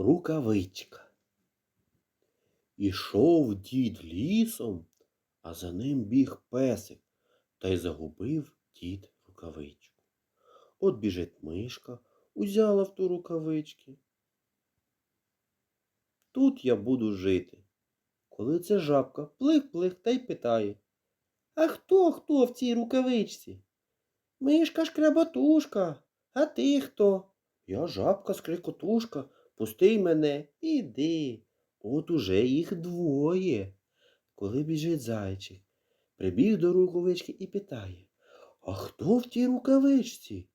Рукавичка. Ішов дід лісом, а за ним біг песик, та й загубив дід рукавичку. От біжить мишка, узяла в ту рукавички. Тут я буду жити. Коли це жабка плих-плих та й питає. А хто хто в цій рукавичці? Мишка шкряботушка, а ти хто? Я жабка скрикотушка, пусти мене, іди. От уже їх двоє. Коли біжить зайчик, прибіг до рукавички і питає, а хто в тій рукавичці?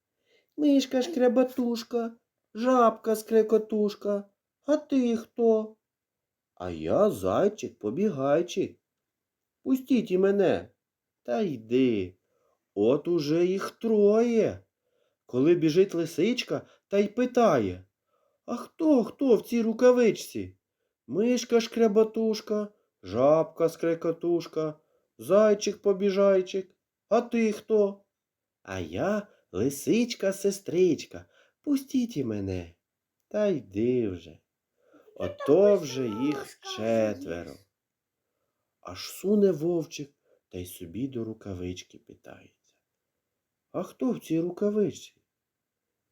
Мишка шкряботушка, жабка скрикотушка, а ти хто? А я зайчик побігайчик. Пустіть і мене. Та йди. От уже їх троє. Коли біжить лисичка та й питає А хто хто в цій рукавичці? Мишка шкряботушка, жабка скрекотушка, зайчик побіжайчик. А ти хто? А я лисичка сестричка. Пустіть і мене. Та йди вже. Ото вже їх четверо. Аж суне вовчик та й собі до рукавички питається. А хто в цій рукавичці?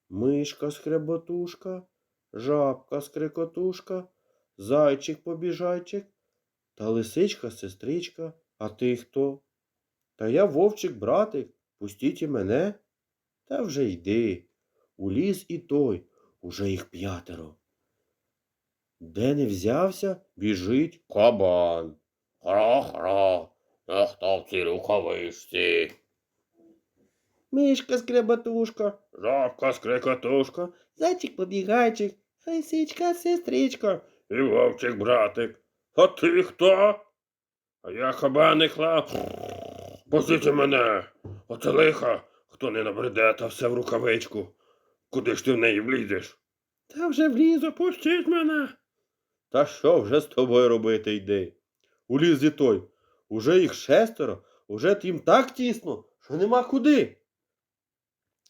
Мишка скреботушка, жабка скрекотушка, зайчик побіжайчик та лисичка сестричка. А ти хто? Та я вовчик братик, пустіть і мене. Та вже йди. У ліс і той, уже їх п'ятеро. Де не взявся, біжить кабан. Хро-хро, а хто в цій рукавичці? Мишка скребатушка, Жабка скрикотушка зайчик побігайчик, лисичка сестричка. і вовчик братик. А ти хто? А я хабаник лап. Пустіть мене. Оце лиха, хто не набреде, та все в рукавичку. Куди ж ти в неї влізеш? Та вже влізу, пустіть мене. Та що вже з тобою робити йди? У лізі той. Уже їх шестеро, уже їм так тісно, що нема куди.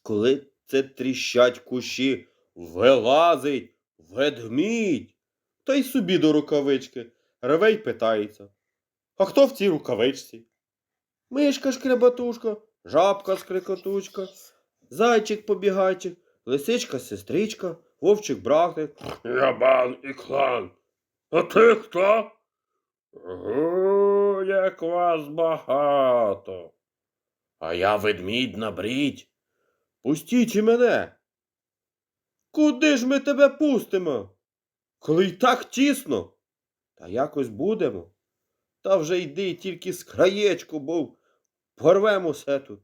Коли це тріщать кущі, вилазить ведмідь, та й собі до рукавички. Реве й питається. А хто в цій рукавичці? Мишка шкребатушка, жабка скрикотучка, зайчик побігайчик, лисичка сестричка, вовчик братик. Я бан і клан. А ти хто? Гу, як вас багато. А я ведмідь на брідь. Пустіть і мене. Куди ж ми тебе пустимо? Коли й так тісно. Та якось будемо. Та вже йди тільки з краєчку, бо порвемо все тут.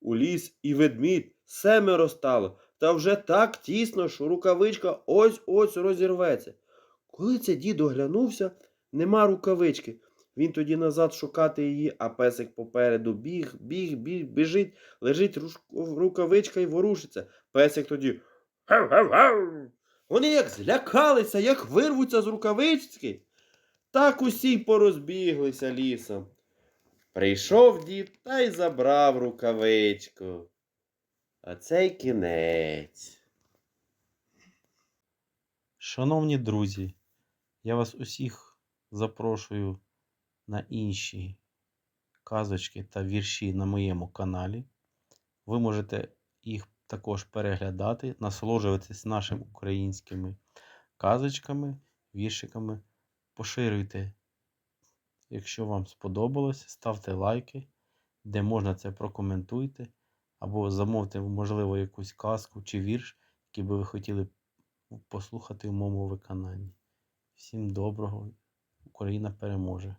У ліс і ведмідь семеро стало, та вже так тісно, що рукавичка ось ось розірветься. Коли це дід оглянувся, нема рукавички. Він тоді назад шукати її, а песик попереду біг, біг, біг, біжить, лежить рукавичка і ворушиться. Песик тоді. Вони як злякалися, як вирвуться з рукавички, так усі й порозбіглися лісом. Прийшов дід та й забрав рукавичку. Оцей кінець. Шановні друзі, я вас усіх запрошую на інші казочки та вірші на моєму каналі. Ви можете їх також переглядати, насолоджуватись нашими українськими казочками, віршиками. Поширюйте, якщо вам сподобалось, ставте лайки, де можна це прокоментуйте, або замовте, можливо, якусь казку чи вірш, який би ви хотіли послухати в моєму виконанні. Всім доброго! Україна переможе!